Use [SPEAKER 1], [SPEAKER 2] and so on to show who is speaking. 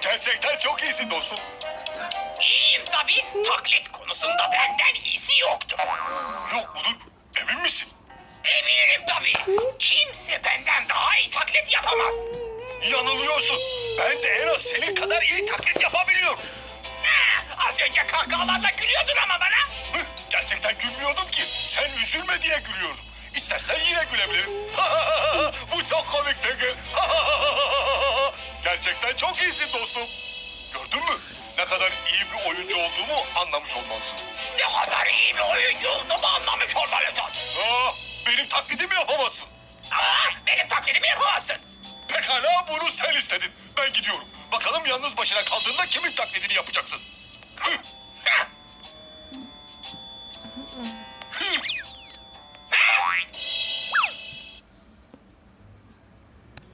[SPEAKER 1] Gerçekten çok iyisin dostum.
[SPEAKER 2] İyiyim tabii. Taklit konusunda benden iyisi yoktur.
[SPEAKER 1] Yok mudur? Emin misin?
[SPEAKER 2] Eminim tabii. Kimse benden daha iyi taklit yapamaz.
[SPEAKER 1] Yanılıyorsun. Ben de en az senin kadar iyi taklit yapabiliyorum.
[SPEAKER 2] Ha, az önce kahkahalarla gülüyordun ama bana.
[SPEAKER 1] Hıh, Gerçekten gülmüyordum ki. Sen üzülme diye gülüyordum. İstersen yine gülebilirim. Bu çok komik Tigger. Gerçekten çok iyisin dostum. Gördün mü? Ne kadar iyi bir oyuncu olduğumu anlamış olmalısın.
[SPEAKER 2] Ne kadar iyi bir oyuncu olduğumu anlamış olmalısın.
[SPEAKER 1] Aa, benim taklidimi yapamazsın.
[SPEAKER 2] Aa, benim taklidimi yapamazsın.
[SPEAKER 1] Pekala bunu sen istedin. Ben gidiyorum. Bakalım yalnız başına kaldığında kimin taklidini yapacaksın? Ah. Hı. Hı.